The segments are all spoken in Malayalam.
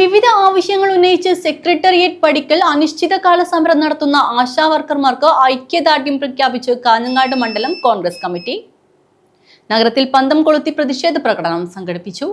വിവിധ ആവശ്യങ്ങൾ ഉന്നയിച്ച് സെക്രട്ടേറിയറ്റ് പടിക്കൽ അനിശ്ചിതകാല സമരം നടത്തുന്ന ആശാ വർക്കർമാർക്ക് ഐക്യദാർഢ്യം പ്രഖ്യാപിച്ച് കാഞ്ഞങ്ങാട് മണ്ഡലം കോൺഗ്രസ് കമ്മിറ്റി. നഗരത്തിൽ പന്തം കൊളുത്തി പ്രതിഷേധ പ്രകടനം സംഘടിപ്പിച്ചു.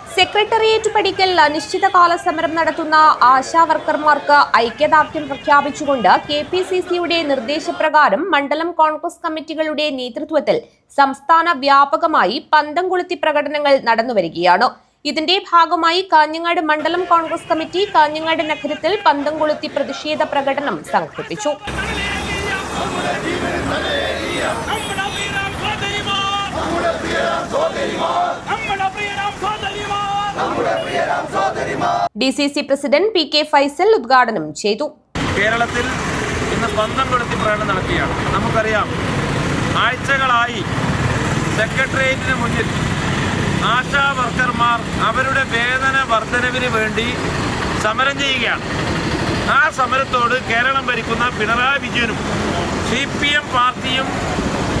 സെക്രട്ടേറിയറ്റ് പടിക്കൽ അനിശ്ചിതകാല സമരം നടത്തുന്ന ആശാ വർക്കർമാർക്ക് ഐക്യദാർഢ്യം പ്രഖ്യാപിച്ചുകൊണ്ട് കെ പി സി സിയുടെ നിർദ്ദേശപ്രകാരം മണ്ഡലം കോൺഗ്രസ് കമ്മിറ്റികളുടെ നേതൃത്വത്തിൽ സംസ്ഥാന വ്യാപകമായി പന്തം കൊളുത്തി പ്രകടനങ്ങൾ നടന്നുവരികയാണ്. ഇതിന്റെ ഭാഗമായി കാഞ്ഞങ്ങാട് മണ്ഡലം കോൺഗ്രസ് കമ്മിറ്റി കാഞ്ഞങ്ങാട് നഗരത്തിൽ പന്തം കൊളുത്തി പ്രതിഷേധ പ്രകടനം സംഘടിപ്പിച്ചു. D C C president P K Faisal ഉദ്ഘാടനം ചെയ്തു. കേരളത്തിൽ ഇന്ന് പന്തം കൊളുത്തി പ്രകടനം നടക്കുകയാണ്. നമുക്കറിയാം ആഴ്ചകളായി സെക്രട്ടേറിയറ്റിന് മുന്നിൽ ആശാ വർക്കർമാർ അവരുടെ വേതന വർധനവിന് വേണ്ടി സമരം ചെയ്യുകയാണ്. ആ സമരത്തോട് കേരളം ഭരിക്കുന്ന പിണറായി വിജയനും സി പി എം പാർട്ടിയും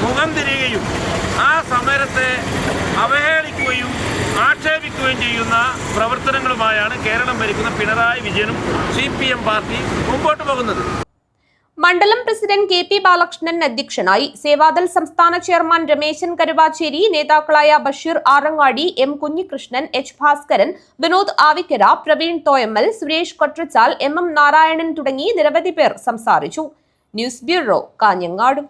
മുഖം തിരിയുകയും ആ സമരത്തെ അവഹേളിക്കുകയും ആക്ഷേപിക്കുകയും ചെയ്യുന്ന പ്രവർത്തനങ്ങളുമായാണ് കേരളം ഭരിക്കുന്ന പിണറായി വിജയനും സി പി എം പാർട്ടി മുമ്പോട്ട് പോകുന്നത്. മണ്ഡലം പ്രസിഡന്റ് കെ പി ബാലകൃഷ്ണൻ അധ്യക്ഷനായി സേവാദൾ സംസ്ഥാന ചെയർമാൻ രമേശൻ കരുവാച്ചേരി നേതാക്കളായ Basheer Arangadi M Kunhikrishnan H Bhaskaran Vinod Avikkara Praveen Thoyammal Suresh Kotrachal M M Narayanan തുടങ്ങി നിരവധി പേർ സംസാരിച്ചു. News bureau Kanhangad.